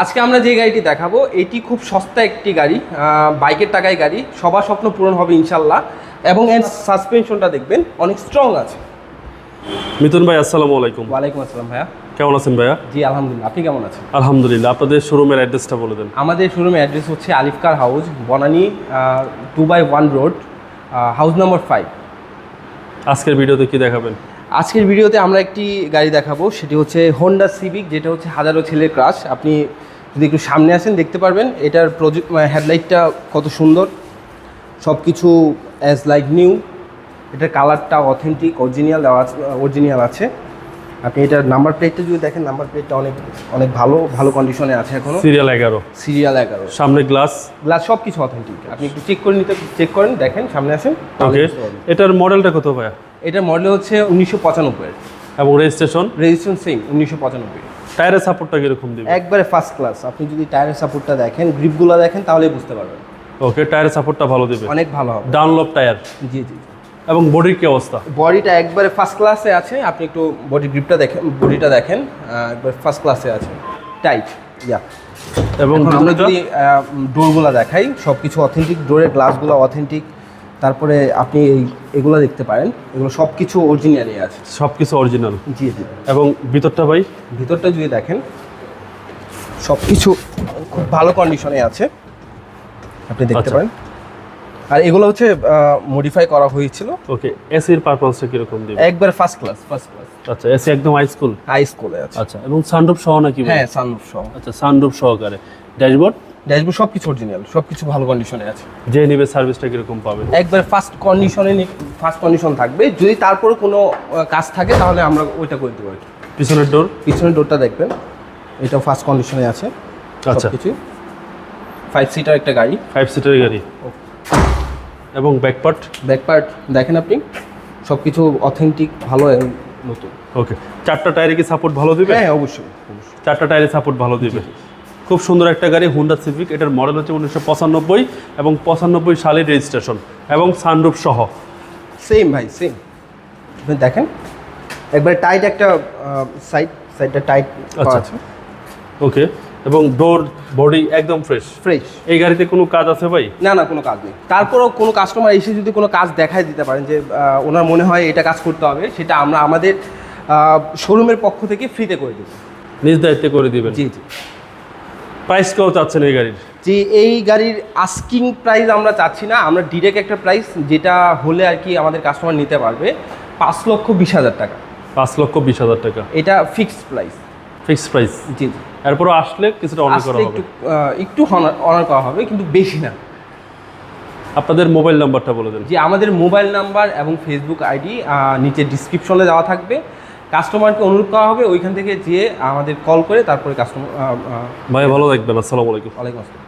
আজকে আমরা যে গাড়িটি দেখাবো এটি খুব সস্তা একটি গাড়ি বাইকের টাকায় গাড়ি সবার স্বপ্ন পূরণ হবে ইনশাল্লাহ। এবং এর সাসপেনশনটা দেখবেন অনেক স্ট্রং আছে। মিথুন ভাই আসসালামু আলাইকুম। ওয়ালাইকুম আসসালাম ভাইয়া। কেমন আছেন ভাইয়া? জি আলহামদুলিল্লাহ। আপনি কেমন আছেন? আলহামদুলিল্লাহ আপনাদের শোরুমের অ্যাড্রেসটা বলে দেন। আমাদের শোরুমের অ্যাড্রেস হচ্ছে Alif car house Banani two by one road house number five আজকের ভিডিওতে কি দেখাবেন? আজকের ভিডিওতে আমরা একটি গাড়ি দেখাবো সেটি হচ্ছে হোন্ডা সিভিক যেটা হচ্ছে হাজারো ছেলের ক্রাশ আপনি যদি একটু সামনে আসেন দেখতে পারবেন এটার প্রজেক্ট হেডলাইটটা কত সুন্দর। সব কিছু অ্যাজ লাইক নিউ এটার কালারটা অথেন্টিক অরিজিনাল দেওয়া আছে অরিজিনাল আছে। আপনি এটার নাম্বার প্লেটটা যদি দেখেন নাম্বার প্লেটটা অনেক অনেক ভালো ভালো কন্ডিশনে আছে এখনও সিরিয়াল এগারো। সিরিয়াল এগারো। সামনে গ্লাস গ্লাস সব কিছু অথেন্টিক আপনি একটু চেক করে নিতে চেক করেন দেখেন সামনে আসেন। ওকে এটার মডেলটা কত ভাইয়া? এটার মডেল হচ্ছে উনিশশো পঁচানব্বই এবং রেজিস্ট্রেশন রেজিস্ট্রেশন সেম উনিশশো পঁচানব্বই। টায়ারের সাপোর্টটা কীরকম দিবে? একবারে ফার্স্ট ক্লাস আপনি যদি টায়ারের সাপোর্টটা দেখেন গ্রিপগুলো দেখেন তাহলে বুঝতে পারবেন। ওকে টায়ারের সাপোর্টটা ভালো দিবে। অনেক ভালো হবে। ডাউনলপ টায়ার জি জি এবং বডির কি অবস্থা? বডিটা একবারে ফার্স্ট ক্লাসে আছে। আপনি একটু বডি গ্রিপটা দেখেন বডিটা দেখেন। একবার ফার্স্ট ক্লাসে আছে। টাইট ইয়া এবং আমরা যদি ডোরগুলো দেখাই সব কিছু অথেন্টিক ডোরের গ্লাসগুলো অথেন্টিক তারপরে আপনি এগুলো দেখতে পারেন। এগুলো সব কিছু অরিজিনালই আছে। সবকিছু অরিজিনাল জি জি। এবং ভিতরটা ভাই? ভিতরটা যদি দেখেন সব কিছু খুব ভালো কন্ডিশনে আছে। আপনি দেখতে আচ্ছা। পারেন। আর এগুলো হচ্ছে মডিফাই করা হয়েছিল। ওকে এসির পারপাসটা কীরকম দিবে? একবার ফার্স্ট ক্লাস ফার্স্ট ক্লাস আচ্ছা এসি একদম হাই স্কুল হাই স্কুলে আছে। আচ্ছা এবং সানরুফ সহ নাকি হ্যাঁ সানরুফ সহ। আচ্ছা সানরুফ সহকারে। ড্যাশবোর্ড ড্যাশবোর্ড সব কিছু অরিজিনাল সব কিছু ভালো কন্ডিশনে আছে। যে নিবে সার্ভিসটা কীরকম পাবে? একবার ফার্স্ট কন্ডিশনে ফার্স্ট কন্ডিশন থাকবে। যদি তারপরে কোনো কাজ থাকে তাহলে আমরা ওইটা করে দেবো। আর কি পিছনের ডোর পিছনের ডোরটা দেখবেন। এটাও ফার্স্ট কন্ডিশনে আছে আচ্ছা। কিছু ফাইভ সিটার একটা গাড়ি। ফাইভ সিটার গাড়ি। এবং ব্যাকপার্ট ব্যাক পার্ট দেখেন আপনি। সব কিছু অথেন্টিক ভালো নতুন। ওকে চারটা টায়ারে কি সাপোর্ট ভালো দিবে? হ্যাঁ অবশ্যই। চারটা টায়ারে সাপোর্ট ভালো দিবে। খুব সুন্দর একটা গাড়ি হুন্ডা সিভিক এটার মডেল হচ্ছে উনিশশো পঁচানব্বই এবং পঁচানব্বই সালের রেজিস্ট্রেশন এবং সানরুফ সহ। সেম ভাই সেম আপনি দেখেন একবার টাইট একটা সাইড সাইডটা টাইট আচ্ছা। ওকে এবং ডোর বডি একদম ফ্রেশ ফ্রেশ এই গাড়িতে কোনো কাজ আছে ভাই? না না কোনো কাজ নেই। তারপরেও কোনো কাস্টমার এসে যদি কোনো কাজ দেখায় দিতে পারেন যে ওনার মনে হয় এটা কাজ করতে হবে সেটা আমরা আমাদের শোরুমের পক্ষ থেকে ফ্রিতে করে দেবো। নিজ দায়িত্বে করে দিবেন। জি জি। প্রাইস কেউ চাচ্ছেন এই গাড়ির? যে এই গাড়ির আস্কিং প্রাইস আমরা চাচ্ছি না। আমরা ডিরেক্ট একটা প্রাইস যেটা হলে আর কি আমাদের কাস্টমার নিতে পারবে। পাঁচ লক্ষ বিশ হাজার টাকা। পাঁচ লক্ষ বিশ হাজার টাকা। এটা ফিক্সড প্রাইস ফিক্সড প্রাইস জি জি। এরপরও আসলে কিছুটা অনেক করা হবে। একটু অনার করা হবে কিন্তু বেশি না। আপনাদের মোবাইল নাম্বারটা বলে দেন। যে আমাদের মোবাইল নাম্বার এবং ফেসবুক আইডি নিচে ডিসক্রিপশনে দেওয়া থাকবে। কাস্টমারকে অনুরোধ করা হবে ওইখান থেকে যেয়ে আমাদের কল করে তারপরে কাস্টমার ভাই ভালো থাকবেন আসসালামু আলাইকুম। ওয়ালাইকুম আসসালাম।